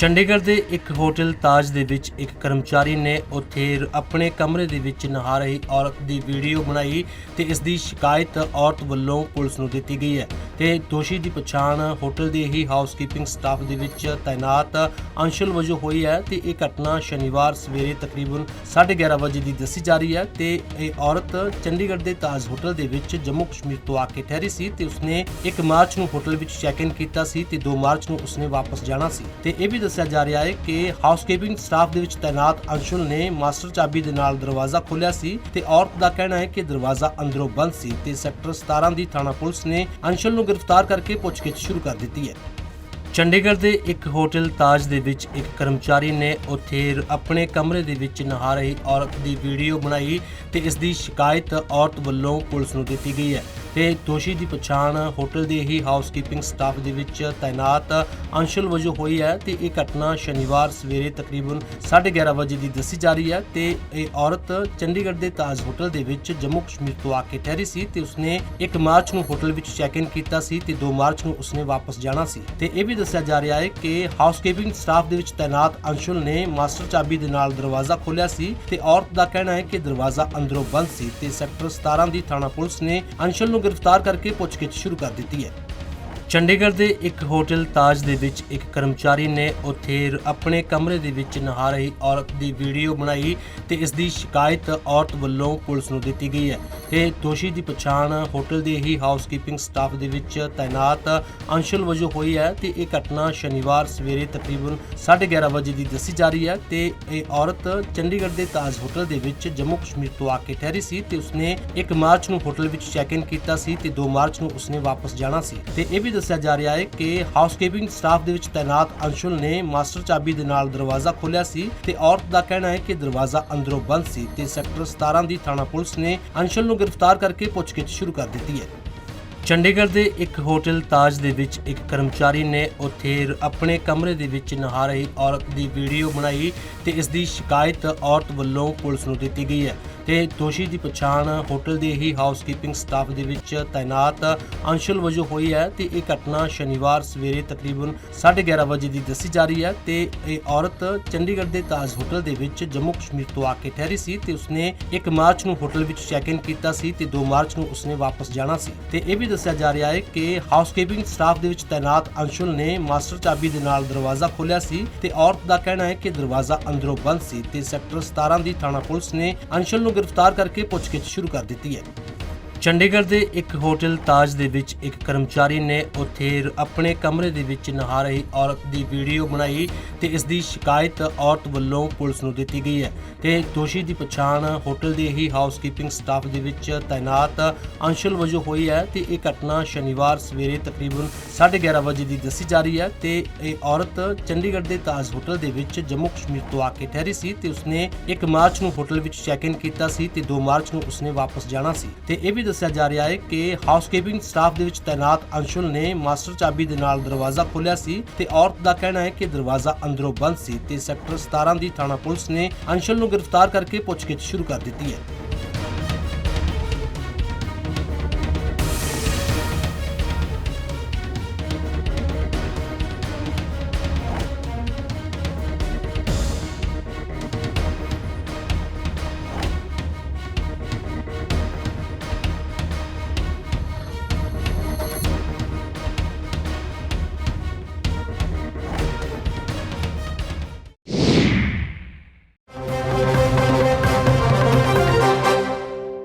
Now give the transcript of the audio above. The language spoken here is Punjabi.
ਚੰਡੀਗੜ੍ਹ ਦੇ ਇੱਕ ਹੋਟਲ ਤਾਜ ਦੇ ਵਿੱਚ ਇੱਕ ਕਰਮਚਾਰੀ ਨੇ ਉੱਥੇ ਆਪਣੇ ਕਮਰੇ ਦੇ ਵਿੱਚ ਨਹਾ ਰਹੀ ਔਰਤ ਦੀ ਵੀਡੀਓ ਬਣਾਈ ਤੇ ਇਸ ਦੀ ਸ਼ਿਕਾਇਤ ਔਰਤ ਵੱਲੋਂ ਪੁਲਿਸ ਨੂੰ ਦਿੱਤੀ ਗਈ ਹੈ। ਤੇ ਦੋਸ਼ੀ ਦੀ ਪਛਾਣ ਹੋਟਲ ਦੇ ਹੀ ਹਾਊਸਕੀਪਿੰਗ ਸਟਾਫ ਦੇ ਵਿੱਚ ਤਾਇਨਾਤ ਅੰਸ਼ਲ ਵਜੋਂ ਹੋਈ ਹੈ ਤੇ ਇਹ ਘਟਨਾ ਸ਼ਨੀਵਾਰ ਸਵੇਰੇ ਤਕਰੀਬਨ 11:30 ਵਜੇ ਦੀ ਦੱਸੀ ਜਾ ਰਹੀ ਹੈ ਤੇ ਇਹ ਔਰਤ ਚੰਡੀਗੜ੍ਹ ਦੇ ਤਾਜ ਹੋਟਲ ਦੇ ਵਿੱਚ ਜੰਮੂ ਕਸ਼ਮੀਰ ਤੋਂ ਆ ਕੇ ਠਹਿਰੀ ਸੀ ਤੇ ਉਸਨੇ 1 ਮਾਰਚ ਨੂੰ ਹੋਟਲ ਵਿੱਚ ਚੈੱਕ ਇਨ ਕੀਤਾ ਸੀ ਤੇ 2 ਮਾਰਚ ਨੂੰ ਉਸਨੇ ਵਾਪਸ ਜਾਣਾ ਸੀ। ਤੇ ਇਹ ਵੀ ਦੱਸਿਆ ਜਾ ਰਿਹਾ ਹੈ ਕਿ ਹਾਊਸਕੀਪਿੰਗ ਸਟਾਫ ਦੇ ਵਿੱਚ ਤਾਇਨਾਤ ਅੰਸ਼ੁਲ ਨੇ ਮਾਸਟਰ ਚਾਬੀ ਦੇ ਨਾਲ ਦਰਵਾਜ਼ਾ ਖੋਲ੍ਹਿਆ ਸੀ ਤੇ ਔਰਤ ਦਾ ਕਹਿਣਾ ਹੈ ਕਿ ਦਰਵਾਜ਼ਾ ਅੰਦਰੋਂ ਬੰਦ ਸੀ ਤੇ ਸੈਕਟਰ 17 ਦੀ ਥਾਣਾ ਪੁਲਿਸ ਨੇ ਅੰਸ਼ੁਲ ਨੂੰ ਗ੍ਰਿਫਤਾਰ ਕਰਕੇ ਪੁੱਛਗਿੱਛ ਸ਼ੁਰੂ ਕਰ ਦਿੱਤੀ ਹੈ। ਚੰਡੀਗੜ੍ਹ ਦੇ ਇੱਕ ਹੋਟਲ ਤਾਜ ਦੇ ਵਿੱਚ ਇੱਕ ਕਰਮਚਾਰੀ ਨੇ ਉੱਥੇ ਆਪਣੇ ਕਮਰੇ ਦੇ ਵਿੱਚ ਨਹਾ ਰਹੀ ਔਰਤ ਦੀ ਵੀਡੀਓ ਬਣਾਈ ਤੇ ਇਸ ਦੀ ਸ਼ਿਕਾਇਤ ਔਰਤ ਵੱਲੋਂ ਪੁਲਿਸ ਨੂੰ ਦਿੱਤੀ ਗਈ ਹੈ। ਤੇ ਦੋਸ਼ੀ ਦੀ ਪਛਾਣ ਹੋਟਲ ਦੇ ਹੀ ਹਾਊਸਕੀਪਿੰਗ ਸਟਾਫ ਦੇ ਵਿੱਚ ਤਾਇਨਾਤ ਅੰਸ਼ੁਲ ਵਜੋਂ ਹੋਈ ਹੈ ਤੇ ਇਹ ਘਟਨਾ ਸ਼ਨੀਵਾਰ ਸਵੇਰੇ ਤਕਰੀਬਨ 11:30 ਵਜੇ ਦੀ ਦੱਸੀ ਜਾ ਰਹੀ ਹੈ ਤੇ ਇਹ ਔਰਤ ਚੰਡੀਗੜ੍ਹ ਦੇ ਤਾਜ ਹੋਟਲ ਦੇ ਵਿੱਚ ਜੰਮੂ ਕਸ਼ਮੀਰ ਤੋਂ ਆ ਕੇ ਠਹਿਰੀ ਸੀ ਤੇ ਉਸਨੇ 1 ਮਾਰਚ ਨੂੰ ਹੋਟਲ ਵਿੱਚ ਚੈੱਕ ਇਨ ਕੀਤਾ ਸੀ ਤੇ 2 ਮਾਰਚ ਨੂੰ ਉਸਨੇ ਵਾਪਸ ਜਾਣਾ ਸੀ। ਤੇ ਇਹ ਵੀ ਦੱਸਿਆ ਜਾ ਰਿਹਾ ਹੈ ਕਿ ਹਾਊਸਕੀਪਿੰਗ ਸਟਾਫ ਦੇ ਵਿੱਚ ਤਾਇਨਾਤ ਅੰਸ਼ੁਲ ਨੇ ਮਾਸਟਰ ਚਾਬੀ ਦੇ ਨਾਲ ਦਰਵਾਜ਼ਾ ਖੋਲ੍ਹਿਆ ਸੀ ਤੇ ਔਰਤ ਦਾ ਕਹਿਣਾ ਹੈ ਕਿ ਦਰਵਾਜ਼ਾ ਅੰਦਰੋਂ ਬੰਦ ਸੀ ਤੇ ਸੈਕਟਰ 17 ਦੀ ਥਾਣਾ ਪੁਲਿਸ ਨੇ ਅੰਸ਼ੁਲ ਨੂੰ ਗ੍ਰਿਫਤਾਰ ਕਰਕੇ ਪੁੱਛਗਿੱਛ ਸ਼ੁਰੂ ਕਰ ਦਿੱਤੀ ਹੈ। ਚੰਡੀਗੜ੍ਹ ਦੇ ਇੱਕ ਹੋਟਲ ਤਾਜ ਦੇ ਵਿੱਚ ਇੱਕ ਕਰਮਚਾਰੀ ਨੇ ਉੱਥੇ ਆਪਣੇ ਕਮਰੇ ਦੇ ਵਿੱਚ ਨਹਾ ਰਹੀ ਔਰਤ ਦੀ ਵੀਡੀਓ ਬਣਾਈ ਤੇ ਇਸ ਦੀ ਸ਼ਿਕਾਇਤ ਔਰਤ ਵੱਲੋਂ ਪੁਲਿਸ ਨੂੰ ਦਿੱਤੀ ਗਈ ਹੈ। ਤੇ ਦੋਸ਼ੀ ਦੀ ਪਛਾਣ ਹੋਟਲ ਦੇ ਹੀ ਹਾਊਸਕੀਪਿੰਗ ਸਟਾਫ ਦੇ ਵਿੱਚ ਤਾਇਨਾਤ ਅੰਸ਼ੁਲ ਵਜੋਂ ਹੋਈ ਹੈ ਤੇ ਇਹ ਘਟਨਾ ਸ਼ਨੀਵਾਰ ਸਵੇਰੇ ਤਕਰੀਬਨ 11:30 ਵਜੇ ਦੀ ਦੱਸੀ ਜਾ ਰਹੀ ਹੈ ਤੇ ਇਹ ਔਰਤ ਚੰਡੀਗੜ੍ਹ ਦੇ ਤਾਜ ਹੋਟਲ ਦੇ ਵਿੱਚ ਜੰਮੂ ਕਸ਼ਮੀਰ ਤੋਂ ਆ ਕੇ ਠਹਿਰੀ ਸੀ ਤੇ ਉਸਨੇ 1 ਮਾਰਚ ਨੂੰ ਹੋਟਲ ਵਿੱਚ ਚੈੱਕ ਇਨ ਕੀਤਾ ਸੀ ਤੇ 2 ਮਾਰਚ ਨੂੰ ਉਸਨੇ ਵਾਪਸ ਜਾਣਾ ਸੀ। ਤੇ ਇਹ ਵੀ ਦੱਸਿਆ ਜਾ ਰਿਹਾ ਹੈ ਕਿ ਹਾਊਸਕੀਪਿੰਗ ਸਟਾਫ ਦੇ ਵਿੱਚ ਤਾਇਨਾਤ ਅੰਸ਼ੁਲ ਨੇ ਮਾਸਟਰ ਚਾਬੀ ਦੇ ਨਾਲ ਦਰਵਾਜ਼ਾ ਖੋਲ੍ਹਿਆ ਸੀ ਤੇ ਔਰਤ ਦਾ ਕਹਿਣਾ ਹੈ ਕਿ ਦਰਵਾਜ਼ਾ ਅੰਦਰੋਂ ਬੰਦ ਸੀ ਤੇ ਸੈਕਟਰ 17 ਦੀ ਥਾਣਾ ਪੁਲਿਸ ਨੇ ਅੰਸ਼ੁਲ ਨੂੰ ਗ੍ਰਿਫਤਾਰ ਕਰਕੇ ਪੁੱਛਗਿੱਛ ਸ਼ੁਰੂ ਕਰ ਦਿੱਤੀ ਹੈ। ਚੰਡੀਗੜ੍ਹ ਦੇ ਇੱਕ ਹੋਟਲ ਤਾਜ ਦੇ ਵਿੱਚ ਇੱਕ ਕਰਮਚਾਰੀ ਨੇ ਉੱਥੇ ਆਪਣੇ ਕਮਰੇ ਦੇ ਵਿੱਚ ਨਹਾ ਰਹੀ ਔਰਤ ਦੀ ਵੀਡੀਓ ਬਣਾਈ ਤੇ ਇਸ ਦੀ ਸ਼ਿਕਾਇਤ ਔਰਤ ਵੱਲੋਂ ਪੁਲਿਸ ਨੂੰ ਦਿੱਤੀ ਗਈ ਹੈ। ਤੇ ਦੋਸ਼ੀ ਦੀ ਪਛਾਣ ਹੋਟਲ ਦੇ ਹੀ ਹਾਊਸਕੀਪਿੰਗ ਸਟਾਫ ਦੇ ਵਿੱਚ ਤਾਇਨਾਤ ਅੰਸ਼ੁਲ ਵਜੋਂ ਹੋਈ ਹੈ ਤੇ ਇਹ ਘਟਨਾ ਸ਼ਨੀਵਾਰ ਸਵੇਰੇ ਤਕਰੀਬਨ 11:30 ਵਜੇ ਦੀ ਦੱਸੀ ਜਾ ਰਹੀ ਹੈ ਤੇ ਇਹ ਔਰਤ ਚੰਡੀਗੜ੍ਹ ਦੇ ਤਾਜ ਹੋਟਲ ਦੇ ਵਿੱਚ ਜੰਮੂ ਕਸ਼ਮੀਰ ਤੋਂ ਆ ਕੇ ਠਹਿਰੀ ਸੀ ਤੇ ਉਸਨੇ 1 ਮਾਰਚ ਨੂੰ ਹੋਟਲ ਵਿੱਚ ਚੈੱਕ ਇਨ ਕੀਤਾ ਸੀ ਤੇ 2 ਮਾਰਚ ਨੂੰ ਉਸਨੇ ਵਾਪਸ ਜਾਣਾ ਸੀ। ਤੇ ਇਹ ਵੀ ਦੱਸਿਆ ਜਾ ਰਿਹਾ ਹੈ ਕਿ ਹਾਊਸਕੀਪਿੰਗ ਸਟਾਫ ਦੇ ਵਿੱਚ ਤਾਇਨਾਤ ਅੰਸ਼ੁਲ ਨੇ ਮਾਸਟਰ ਚਾਬੀ ਦੇ ਨਾਲ ਦਰਵਾਜ਼ਾ ਖੋਲ੍ਹਿਆ ਸੀ ਤੇ ਔਰਤ ਦਾ ਕਹਿਣਾ ਹੈ ਕਿ ਦਰਵਾਜ਼ਾ ਅੰਦਰੋਂ ਬੰਦ ਸੀ ਤੇ ਸੈਕਟਰ 17 ਦੀ ਥਾਣਾ ਪੁਲਿਸ ਨੇ ਅੰਸ਼ੁਲ ਨੂੰ ਗ੍ਰਿਫਤਾਰ ਕਰਕੇ ਪੁੱਛਗਿੱਛ ਸ਼ੁਰੂ ਕਰ ਦਿੱਤੀ ਹੈ। ਚੰਡੀਗੜ੍ਹ ਦੇ ਇੱਕ ਹੋਟਲ ਤਾਜ ਦੇ ਵਿੱਚ ਇੱਕ ਕਰਮਚਾਰੀ ਨੇ ਉੱਥੇ ਆਪਣੇ ਕਮਰੇ ਦੇ ਵਿੱਚ ਨਹਾ ਰਹੀ ਔਰਤ ਦੀ ਵੀਡੀਓ ਬਣਾਈ ਤੇ ਇਸ ਦੀ ਸ਼ਿਕਾਇਤ ਔਰਤ ਵੱਲੋਂ ਪੁਲਿਸ ਨੂੰ ਦਿੱਤੀ ਗਈ ਹੈ। ਤੇ ਦੋਸ਼ੀ ਦੀ ਪਛਾਣ ਹੋਟਲ ਦੇ ਹੀ ਹਾਊਸਕੀਪਿੰਗ ਸਟਾਫ ਦੇ ਵਿੱਚ ਤਾਇਨਾਤ ਅੰਸ਼ੁਲ ਵਜੋਂ ਹੋਈ ਹੈ ਤੇ ਇਹ ਘਟਨਾ ਸ਼ਨੀਵਾਰ ਸਵੇਰੇ ਤਕਰੀਬਨ 11:30 ਵਜੇ ਦੀ ਦੱਸੀ ਜਾ ਰਹੀ ਹੈ ਤੇ ਇਹ ਔਰਤ ਚੰਡੀਗੜ੍ਹ ਦੇ ਤਾਜ ਹੋਟਲ ਦੇ ਵਿੱਚ ਜੰਮੂ ਕਸ਼ਮੀਰ ਤੋਂ ਆ ਕੇ ਠਹਿਰੀ ਸੀ ਤੇ ਉਸਨੇ 1 ਮਾਰਚ ਨੂੰ ਹੋਟਲ ਵਿੱਚ ਚੈੱਕ ਇਨ ਕੀਤਾ ਸੀ ਤੇ 2 ਮਾਰਚ ਨੂੰ ਉਸਨੇ ਵਾਪਸ ਜਾਣਾ ਸੀ। ਤੇ ਇਹ ਵੀ ਦੱਸਿਆ ਜਾ ਰਿਹਾ ਹੈ ਕਿ ਹਾਊਸਕੀਪਿੰਗ ਸਟਾਫ ਦੇ ਵਿੱਚ ਤਾਇਨਾਤ ਅੰਸ਼ੁਲ ਨੇ ਮਾਸਟਰ ਚਾਬੀ ਦੇ ਨਾਲ ਦਰਵਾਜ਼ਾ ਖੋਲ੍ਹਿਆ ਸੀ ਤੇ ਔਰਤ ਦਾ ਕਹਿਣਾ ਹੈ ਕਿ ਦਰਵਾਜ਼ਾ ਅੰਦਰੋਂ ਬੰਦ ਸੀ ਤੇ ਸੈਕਟਰ 17 ਦੀ ਥਾਣਾ ਪੁਲਿਸ ਨੇ ਅੰਸ਼ੁਲ ਨੂੰ ਗ੍ਰਿਫਤਾਰ ਕਰਕੇ ਪੁੱਛਗਿੱਛ ਸ਼ੁਰੂ ਕਰ ਦਿੱਤੀ ਹੈ।